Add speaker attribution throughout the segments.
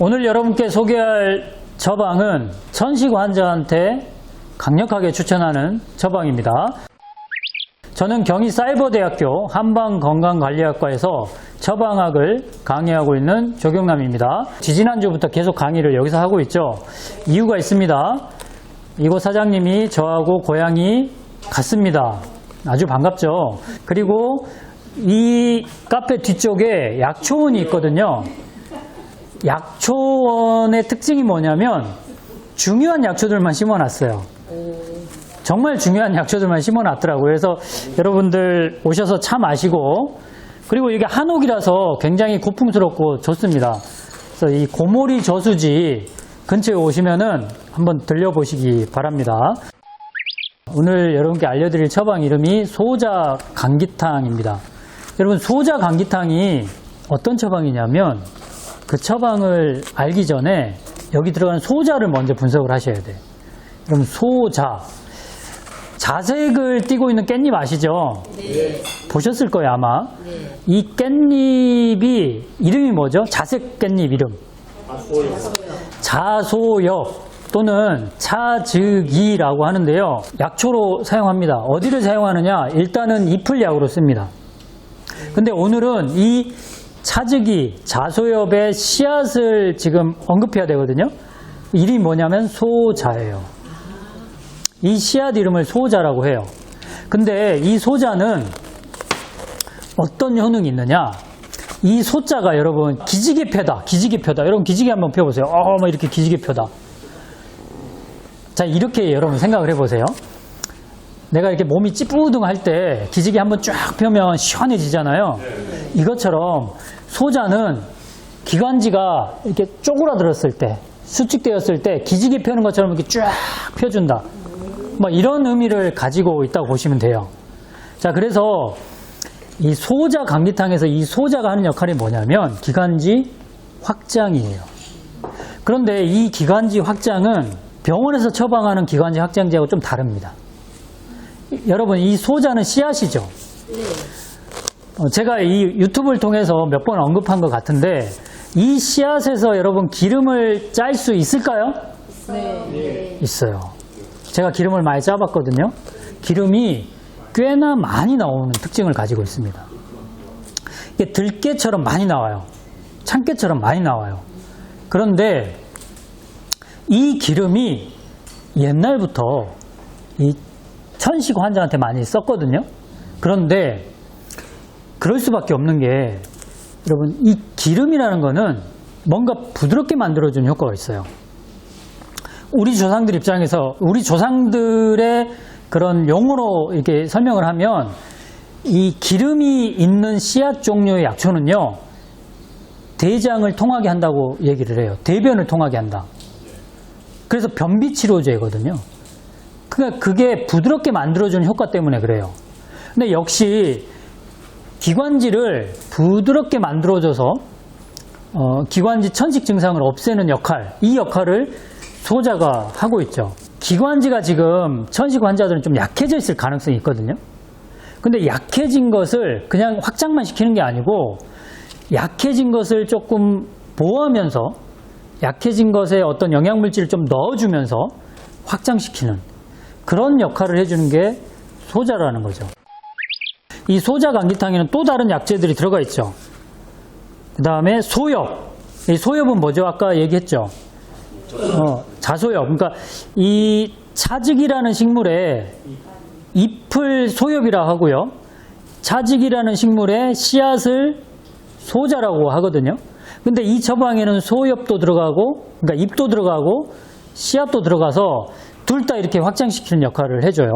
Speaker 1: 오늘 여러분께 소개할 처방은 천식 환자한테 강력하게 추천하는 처방입니다. 저는 경희 사이버대학교 한방건강관리학과에서 처방학을 강의하고 있는 조경남입니다. 지지난주부터 계속 강의를 여기서 하고 있죠. 이유가 있습니다. 이곳 사장님이 저하고 고향이 같습니다. 아주 반갑죠. 그리고 이 카페 뒤쪽에 약초원이 있거든요. 약초원의 특징이 뭐냐면 중요한 약초들만 심어놨어요. 정말 중요한 약초들만 심어놨더라고요. 그래서 여러분들 오셔서 차 마시고 그리고 이게 한옥이라서 굉장히 고풍스럽고 좋습니다. 그래서 이 고모리 저수지 근처에 오시면은 한번 들려보시기 바랍니다. 오늘 여러분께 알려드릴 처방 이름이 소자 감기탕입니다. 여러분 소자 감기탕이 어떤 처방이냐면 그 처방을 알기 전에 여기 들어가는 소자를 먼저 분석을 하셔야 돼요. 그럼 소자 자색을 띠고 있는 깻잎 아시죠? 보셨을 거예요 아마. 이 깻잎이 이름이 뭐죠? 자색 깻잎 이름. 자소엽 또는 차즉이라고 하는데요. 약초로 사용합니다. 어디를 사용하느냐? 일단은 잎을 약으로 씁니다. 근데 오늘은 이 차즉이 자소엽의 씨앗을 지금 언급해야 되거든요. 이름이 뭐냐면 소자예요. 이 씨앗 이름을 소자라고 해요. 근데 이 소자는 어떤 효능이 있느냐? 이 소자가 여러분 기지개 펴다, 기지개 펴다. 여러분 기지개 한번 펴보세요. 어, 막 이렇게 기지개 펴다. 자, 이렇게 여러분 생각을 해보세요. 내가 이렇게 몸이 찌뿌둥할 때 기지개 한번 쫙 펴면 시원해지잖아요. 이것처럼 소자는 기관지가 이렇게 쪼그라들었을 때, 수축되었을 때 기지개 펴는 것처럼 이렇게 쫙 펴준다. 뭐 이런 의미를 가지고 있다고 보시면 돼요. 자, 그래서 이 소자 감기탕에서 이 소자가 하는 역할이 뭐냐면 기관지 확장이에요. 그런데 이 기관지 확장은 병원에서 처방하는 기관지 확장제하고 좀 다릅니다. 여러분, 이 소자는 씨앗이죠. 어, 제가 이 유튜브를 통해서 몇 번 언급한 것 같은데 이 씨앗에서 여러분 기름을 짤 수 있을까요?
Speaker 2: 네.
Speaker 1: 있어요. 제가 기름을 많이 짜봤거든요. 기름이 꽤나 많이 나오는 특징을 가지고 있습니다. 이게 들깨처럼 많이 나와요. 참깨처럼 많이 나와요. 그런데 이 기름이 옛날부터 이 천식 환자한테 많이 썼거든요. 그런데 그럴 수밖에 없는 게 여러분 이 기름이라는 거는 뭔가 부드럽게 만들어주는 효과가 있어요. 우리 조상들 입장에서 우리 조상들의 그런 용어로 이렇게 설명을 하면 이 기름이 있는 씨앗 종류의 약초는요 대장을 통하게 한다고 얘기를 해요. 대변을 통하게 한다. 그래서 변비 치료제거든요. 그러니까 그게 부드럽게 만들어주는 효과 때문에 그래요. 근데 역시 기관지를 부드럽게 만들어줘서 어, 기관지 천식 증상을 없애는 역할, 이 역할을 소자가 하고 있죠. 기관지가 지금 천식 환자들은 좀 약해져 있을 가능성이 있거든요. 근데 약해진 것을 그냥 확장만 시키는 게 아니고 약해진 것을 조금 보호하면서 약해진 것에 어떤 영양물질을 좀 넣어주면서 확장시키는 그런 역할을 해주는 게 소자라는 거죠. 이 소자 감기탕에는 또 다른 약재들이 들어가 있죠. 그 다음에 소엽. 이 소엽은 뭐죠? 아까 얘기했죠. 어, 자소엽. 그러니까 이 차직이라는 식물의 잎을 소엽이라 하고요. 차직이라는 식물의 씨앗을 소자라고 하거든요. 근데 이 처방에는 소엽도 들어가고, 그러니까 잎도 들어가고, 씨앗도 들어가서 둘 다 이렇게 확장시키는 역할을 해줘요.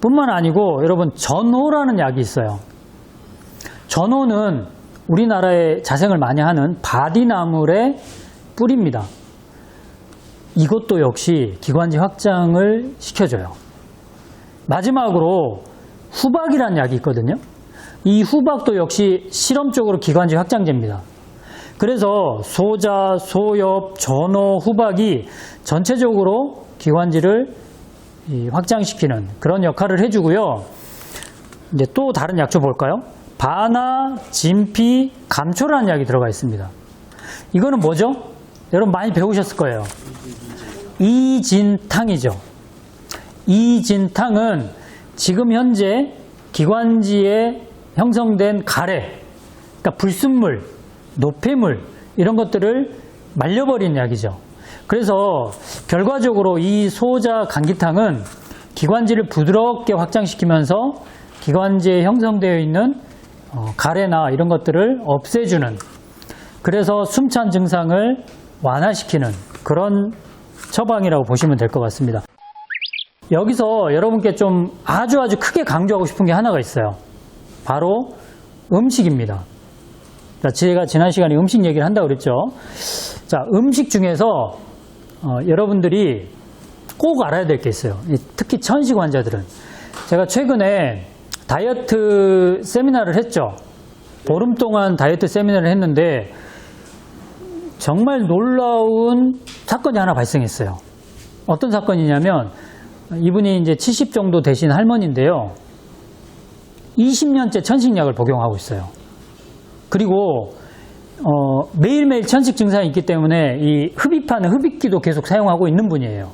Speaker 1: 뿐만 아니고, 여러분, 전호라는 약이 있어요. 전호는 우리나라에 자생을 많이 하는 바디나물의 뿌리입니다. 이것도 역시 기관지 확장을 시켜줘요. 마지막으로 후박이라는 약이 있거든요. 이 후박도 역시 실험적으로 기관지 확장제입니다. 그래서 소자, 소엽, 전호, 후박이 전체적으로 기관지를 이 확장시키는 그런 역할을 해주고요. 이제 또 다른 약초 볼까요? 바나, 진피, 감초라는 약이 들어가 있습니다. 이거는 뭐죠? 여러분 많이 배우셨을 거예요. 이진탕이죠. 이진탕은 지금 현재 기관지에 형성된 가래, 그러니까 불순물, 노폐물 이런 것들을 말려버린 약이죠. 그래서 결과적으로 이 소자 감기탕은 기관지를 부드럽게 확장시키면서 기관지에 형성되어 있는 어, 가래나 이런 것들을 없애주는 그래서 숨찬 증상을 완화시키는 그런 처방이라고 보시면 될 것 같습니다. 여기서 여러분께 좀 아주 아주 크게 강조하고 싶은 게 하나가 있어요. 바로 음식입니다. 자, 제가 지난 시간에 음식 얘기를 한다고 그랬죠. 자, 음식 중에서 어, 여러분들이 꼭 알아야 될 게 있어요. 이 특히 천식 환자들은. 제가 최근에 다이어트 세미나를 했죠. 보름 동안 다이어트 세미나를 했는데 정말 놀라운 사건이 하나 발생했어요. 어떤 사건이냐면 이분이 이제 70 정도 되신 할머니인데요. 20년째 천식약을 복용하고 있어요. 그리고 어, 매일매일 천식 증상이 있기 때문에 이 흡입하는 흡입기도 계속 사용하고 있는 분이에요.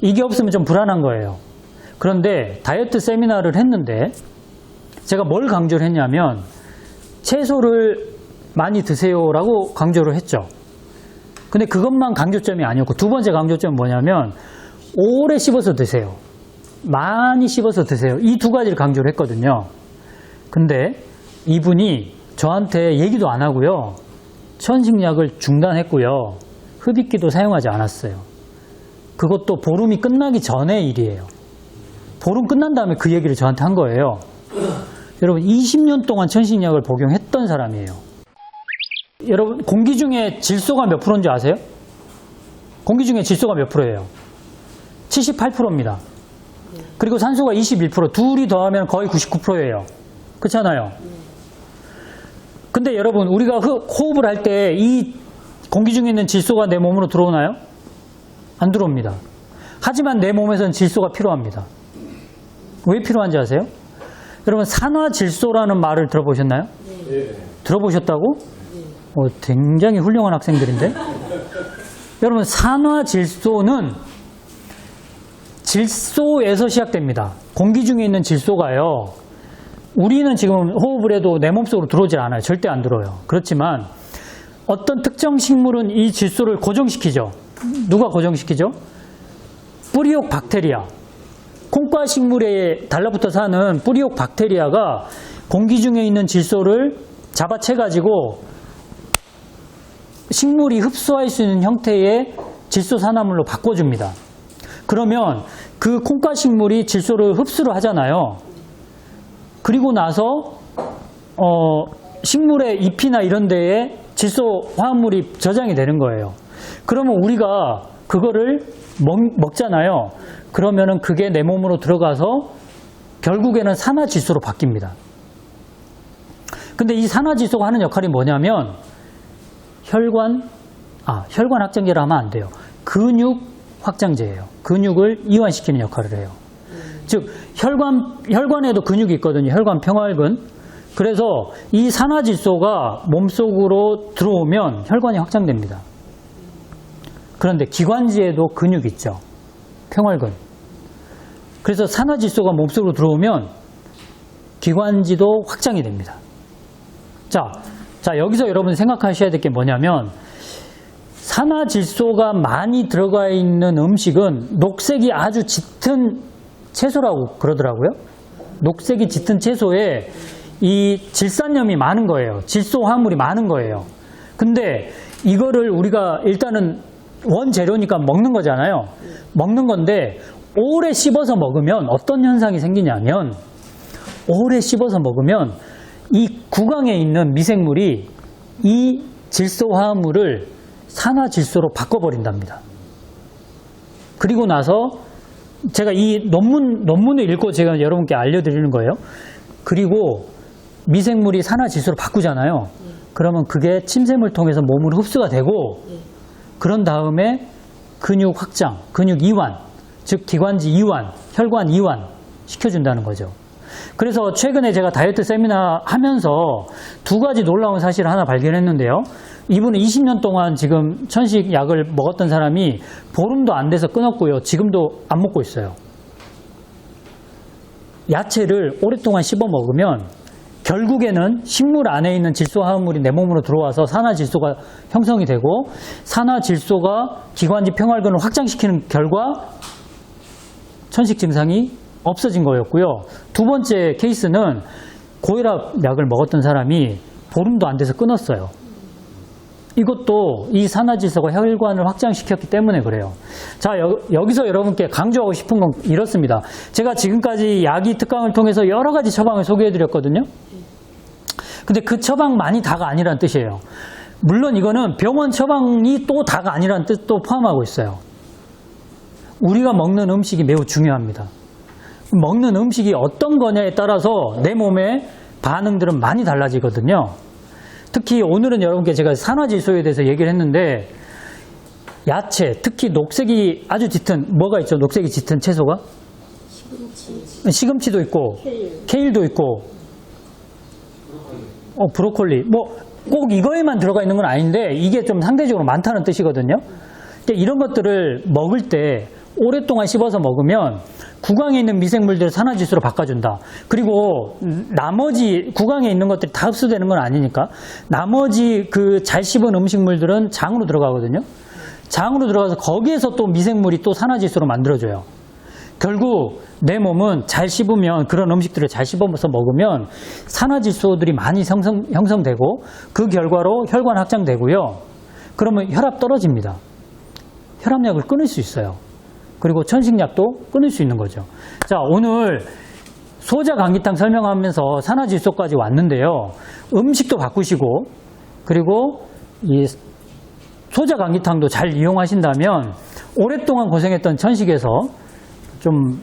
Speaker 1: 이게 없으면 좀 불안한 거예요. 그런데 다이어트 세미나를 했는데 제가 뭘 강조를 했냐면 채소를 많이 드세요라고 강조를 했죠. 근데 그것만 강조점이 아니었고 두 번째 강조점은 뭐냐면 오래 씹어서 드세요. 많이 씹어서 드세요. 이 두 가지를 강조를 했거든요. 근데 이분이 저한테 얘기도 안 하고요. 천식약을 중단했고요. 흡입기도 사용하지 않았어요. 그것도 보름이 끝나기 전의 일이에요. 보름 끝난 다음에 그 얘기를 저한테 한 거예요. 여러분, 20년 동안 천식약을 복용했던 사람이에요. 여러분, 공기 중에 질소가 몇 프로인지 아세요? 공기 중에 질소가 몇 프로예요? 78%입니다. 그리고 산소가 21%, 둘이 더하면 거의 99%예요. 그렇잖아요. 근데 여러분, 우리가 흡- 호흡을 할 때 이 공기 중에 있는 질소가 내 몸으로 들어오나요? 안 들어옵니다. 하지만 내 몸에서는 질소가 필요합니다. 왜 필요한지 아세요? 여러분, 산화질소라는 말을 들어보셨나요? 들어보셨다고? 어, 굉장히 훌륭한 학생들인데? 여러분, 산화질소는 질소에서 시작됩니다. 공기 중에 있는 질소가요. 우리는 지금 호흡을 해도 내 몸속으로 들어오질 않아요. 절대 안 들어요. 그렇지만 어떤 특정 식물은 이 질소를 고정시키죠. 누가 고정시키죠? 뿌리옥 박테리아. 콩과 식물에 달라붙어 사는 뿌리옥 박테리아가 공기 중에 있는 질소를 잡아채 가지고 식물이 흡수할 수 있는 형태의 질소 산화물로 바꿔줍니다. 그러면 그 콩과 식물이 질소를 흡수를 하잖아요. 그리고 나서 어, 식물의 잎이나 이런 데에 질소 화합물이 저장이 되는 거예요. 그러면 우리가 그거를 먹, 잖아요 그러면은 그게 내 몸으로 들어가서 결국에는 산화질소로 바뀝니다. 근데 이 산화질소가 하는 역할이 뭐냐면 혈관, 아, 혈관 확장제를 하면 안 돼요. 근육 확장제예요. 근육을 이완시키는 역할을 해요. 즉, 혈관, 혈관에도 근육이 있거든요. 혈관 평활근. 그래서 이 산화질소가 몸속으로 들어오면 혈관이 확장됩니다. 그런데 기관지에도 근육이 있죠. 평활근. 그래서 산화질소가 몸속으로 들어오면 기관지도 확장이 됩니다. 자, 자, 여기서 여러분 생각하셔야 될 게 뭐냐면, 산화질소가 많이 들어가 있는 음식은 녹색이 아주 짙은 채소라고 그러더라고요. 녹색이 짙은 채소에 이 질산염이 많은 거예요. 질소 화물이 많은 거예요. 근데 이거를 우리가 일단은 원재료니까 먹는 거잖아요. 먹는 건데 오래 씹어서 먹으면 어떤 현상이 생기냐면 오래 씹어서 먹으면 이 구강에 있는 미생물이 이 질소 화합물을 산화질소로 바꿔버린답니다. 그리고 나서 제가 이 논문, 논문을 읽고 제가 여러분께 알려드리는 거예요. 그리고 미생물이 산화질소로 바꾸잖아요. 그러면 그게 침샘을 통해서 몸으로 흡수가 되고 그런 다음에 근육 확장, 근육 이완, 즉 기관지 이완, 혈관 이완 시켜준다는 거죠. 그래서 최근에 제가 다이어트 세미나 하면서 두 가지 놀라운 사실을 하나 발견했는데요. 이분은 20년 동안 지금 천식 약을 먹었던 사람이 보름도 안 돼서 끊었고요. 지금도 안 먹고 있어요. 야채를 오랫동안 씹어 먹으면 결국에는 식물 안에 있는 질소 화합물이 내 몸으로 들어와서 산화 질소가 형성이 되고 산화 질소가 기관지 평활근을 확장시키는 결과 천식 증상이 없어진 거였고요. 두 번째 케이스는 고혈압 약을 먹었던 사람이 보름도 안 돼서 끊었어요. 이것도 이 산화질소가 혈관을 확장시켰기 때문에 그래요. 자, 여, 기서 여러분께 강조하고 싶은 건 이렇습니다. 제가 지금까지 약이 특강을 통해서 여러 가지 처방을 소개해 드렸거든요. 근데 그 처방만이 다가 아니라는 뜻이에요. 물론 이거는 병원 처방이 또 다가 아니라는 뜻도 포함하고 있어요. 우리가 먹는 음식이 매우 중요합니다. 먹는 음식이 어떤 거냐에 따라서 내 몸의 반응들은 많이 달라지거든요. 특히 오늘은 여러분께 제가 산화질소에 대해서 얘기를 했는데 야채, 특히 녹색이 아주 짙은 뭐가 있죠? 녹색이 짙은 채소가? 시금치. 시금치도 있고 케일 도 있고 어, 브로콜리. 뭐 꼭 이거에만 들어가 있는 건 아닌데 이게 좀 상대적으로 많다는 뜻이거든요. 근데 이런 것들을 먹을 때 오랫동안 씹어서 먹으면 구강에 있는 미생물들을 산화질소로 바꿔준다. 그리고 나머지 구강에 있는 것들이 다 흡수되는 건 아니니까 나머지 그 잘 씹은 음식물들은 장으로 들어가거든요. 장으로 들어가서 거기에서 또 미생물이 또 산화질소로 만들어줘요. 결국 내 몸은 잘 씹으면 그런 음식들을 잘 씹어서 먹으면 산화질소들이 많이 형성, 형성되고 그 결과로 혈관 확장되고요. 그러면 혈압 떨어집니다. 혈압약을 끊을 수 있어요. 그리고 천식약도 끊을 수 있는 거죠. 자, 오늘 소자 감기탕 설명하면서 산화질소까지 왔는데요. 음식도 바꾸시고 그리고 이 소자 감기탕도 잘 이용하신다면 오랫동안 고생했던 천식에서 좀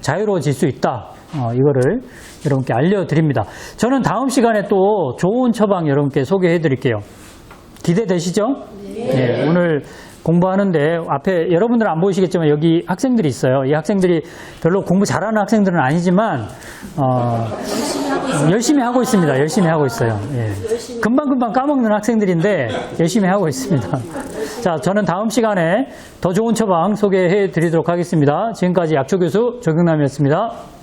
Speaker 1: 자유로워질 수 있다. 어, 이거를 여러분께 알려드립니다. 저는 다음 시간에 또 좋은 처방 여러분께 소개해 드릴게요. 기대되시죠? 네. 오늘 공부하는데 앞에 여러분들은 안 보이시겠지만 여기 학생들이 있어요. 이 학생들이 별로 공부 잘하는 학생들은 아니지만 어, 열심히 하고 있습니다. 열심히 하고 있어요. 예. 금방금방 까먹는 학생들인데 열심히 하고 있습니다. 자, 저는 다음 시간에 더 좋은 처방 소개해 드리도록 하겠습니다. 지금까지 약초 교수 조경남이었습니다.